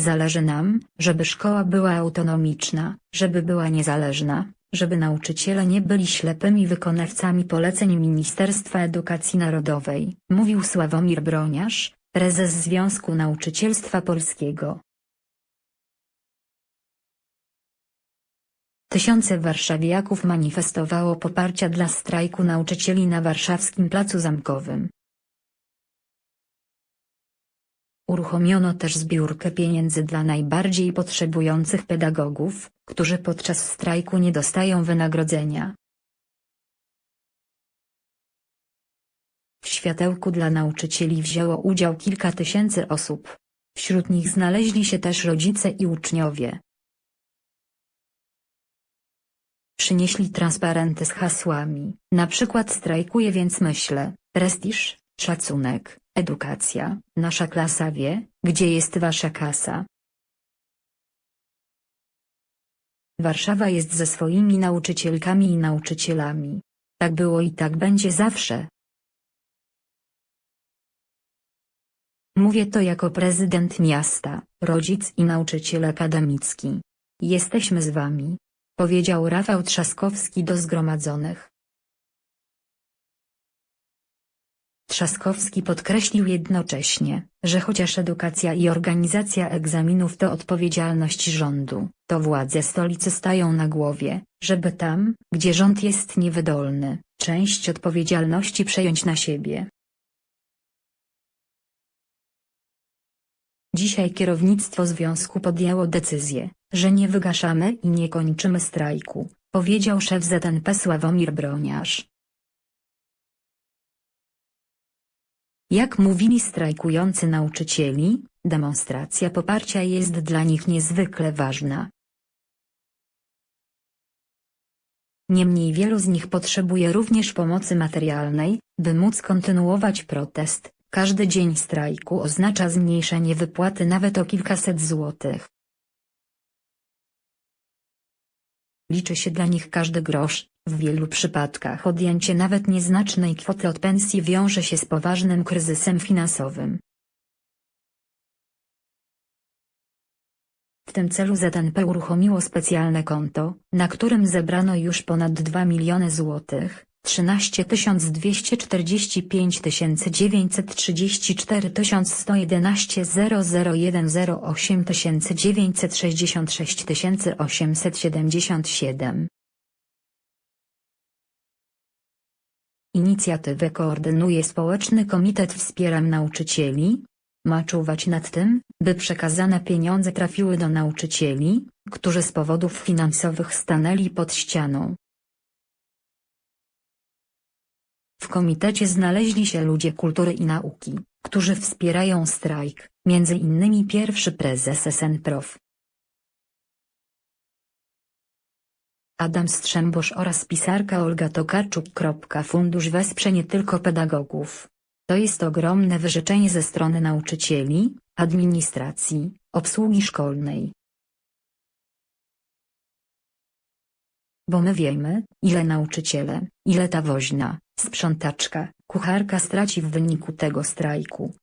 Zależy nam, żeby szkoła była autonomiczna, żeby była niezależna, żeby nauczyciele nie byli ślepymi wykonawcami poleceń Ministerstwa Edukacji Narodowej, mówił Sławomir Broniarz, prezes Związku Nauczycielstwa Polskiego. Tysiące warszawiaków manifestowało poparcia dla strajku nauczycieli na warszawskim Placu Zamkowym. Uruchomiono też zbiórkę pieniędzy dla najbardziej potrzebujących pedagogów, którzy podczas strajku nie dostają wynagrodzenia. W światełku dla nauczycieli wzięło udział kilka tysięcy osób. Wśród nich znaleźli się też rodzice i uczniowie. Przynieśli transparenty z hasłami, na przykład strajkuję więc myślę, prestiż, szacunek, edukacja, nasza klasa wie, gdzie jest wasza kasa. Warszawa jest ze swoimi nauczycielkami i nauczycielami. Tak było i tak będzie zawsze. Mówię to jako prezydent miasta, rodzic i nauczyciel akademicki. Jesteśmy z wami, powiedział Rafał Trzaskowski do zgromadzonych. Trzaskowski podkreślił jednocześnie, że chociaż edukacja i organizacja egzaminów to odpowiedzialność rządu, to władze stolicy stają na głowie, żeby tam, gdzie rząd jest niewydolny, część odpowiedzialności przejąć na siebie. Dzisiaj kierownictwo związku podjęło decyzję, że nie wygaszamy i nie kończymy strajku, powiedział szef ZNP Sławomir Broniarz. Jak mówili strajkujący nauczycieli, demonstracja poparcia jest dla nich niezwykle ważna. Niemniej wielu z nich potrzebuje również pomocy materialnej, by móc kontynuować protest. Każdy dzień strajku oznacza zmniejszenie wypłaty nawet o kilkaset złotych. Liczy się dla nich każdy grosz, w wielu przypadkach odjęcie nawet nieznacznej kwoty od pensji wiąże się z poważnym kryzysem finansowym. W tym celu ZNP uruchomiło specjalne konto, na którym zebrano już ponad 2 miliony złotych, 13 245 934 111 001 08 966 877 Inicjatywę koordynuje Społeczny Komitet Wspieram Nauczycieli. Ma czuwać nad tym, by przekazane pieniądze trafiły do nauczycieli, którzy z powodów finansowych stanęli pod ścianą. W komitecie znaleźli się ludzie kultury i nauki, którzy wspierają strajk, między innymi pierwszy prezes SNPROW. Adam Strzembosz oraz pisarka Olga Tokarczuk. Fundusz wesprze nie tylko pedagogów. To jest ogromne wyrzeczenie ze strony nauczycieli, administracji, obsługi szkolnej. Bo my wiemy, ile nauczyciele, ile ta woźna, sprzątaczka, kucharka straci w wyniku tego strajku.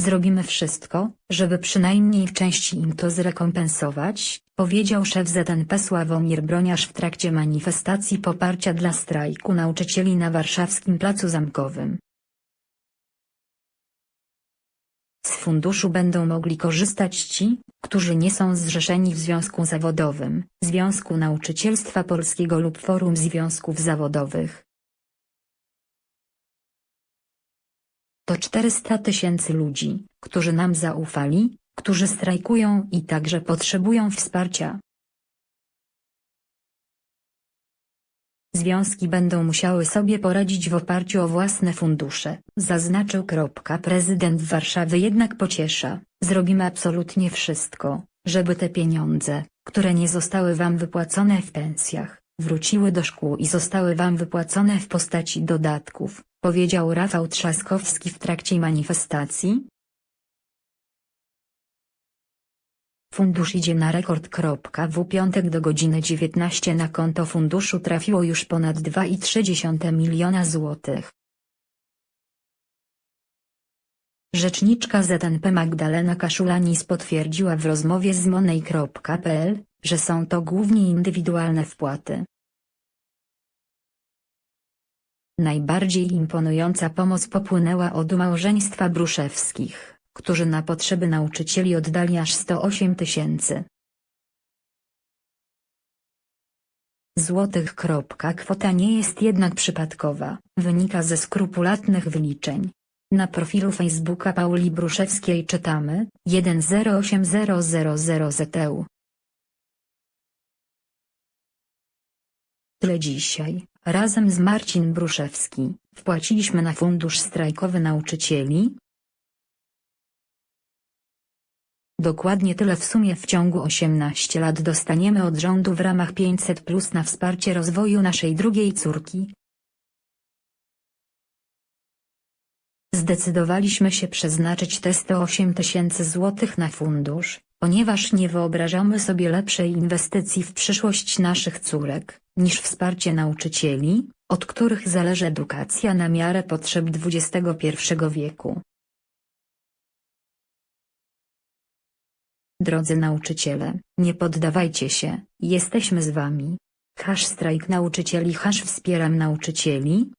Zrobimy wszystko, żeby przynajmniej w części im to zrekompensować, powiedział szef ZNP Sławomir Broniarz w trakcie manifestacji poparcia dla strajku nauczycieli na warszawskim Placu Zamkowym. Z funduszu będą mogli korzystać ci, którzy nie są zrzeszeni w związku zawodowym, Związku Nauczycielstwa Polskiego lub Forum Związków Zawodowych. To 400 tysięcy ludzi, którzy nam zaufali, którzy strajkują i także potrzebują wsparcia. Związki będą musiały sobie poradzić w oparciu o własne fundusze, zaznaczył. Prezydent Warszawy jednak pociesza, zrobimy absolutnie wszystko, żeby te pieniądze, które nie zostały wam wypłacone w pensjach, wróciły do szkół i zostały wam wypłacone w postaci dodatków, powiedział Rafał Trzaskowski w trakcie manifestacji. Fundusz idzie na rekord. W piątek do godziny 19 na konto funduszu trafiło już ponad 2,3 miliona złotych. Rzeczniczka ZNP Magdalena Kaszulanis potwierdziła w rozmowie z Money.pl, że są to głównie indywidualne wpłaty. Najbardziej imponująca pomoc popłynęła od małżeństwa Bruszewskich, którzy na potrzeby nauczycieli oddali aż 108 tysięcy złotych. Kwota nie jest jednak przypadkowa, wynika ze skrupulatnych wyliczeń. Na profilu Facebooka Pauli Bruszewskiej czytamy 108000 ZEU. Tyle dzisiaj, razem z Marcin Bruszewski, wpłaciliśmy na fundusz strajkowy nauczycieli. Dokładnie tyle w sumie w ciągu 18 lat dostaniemy od rządu w ramach 500 plus na wsparcie rozwoju naszej drugiej córki. Zdecydowaliśmy się przeznaczyć te 108 tysięcy złotych na fundusz, ponieważ nie wyobrażamy sobie lepszej inwestycji w przyszłość naszych córek, niż wsparcie nauczycieli, od których zależy edukacja na miarę potrzeb XXI wieku. Drodzy nauczyciele, nie poddawajcie się, jesteśmy z wami. Hasz strajk nauczycieli Hasz wspieram nauczycieli,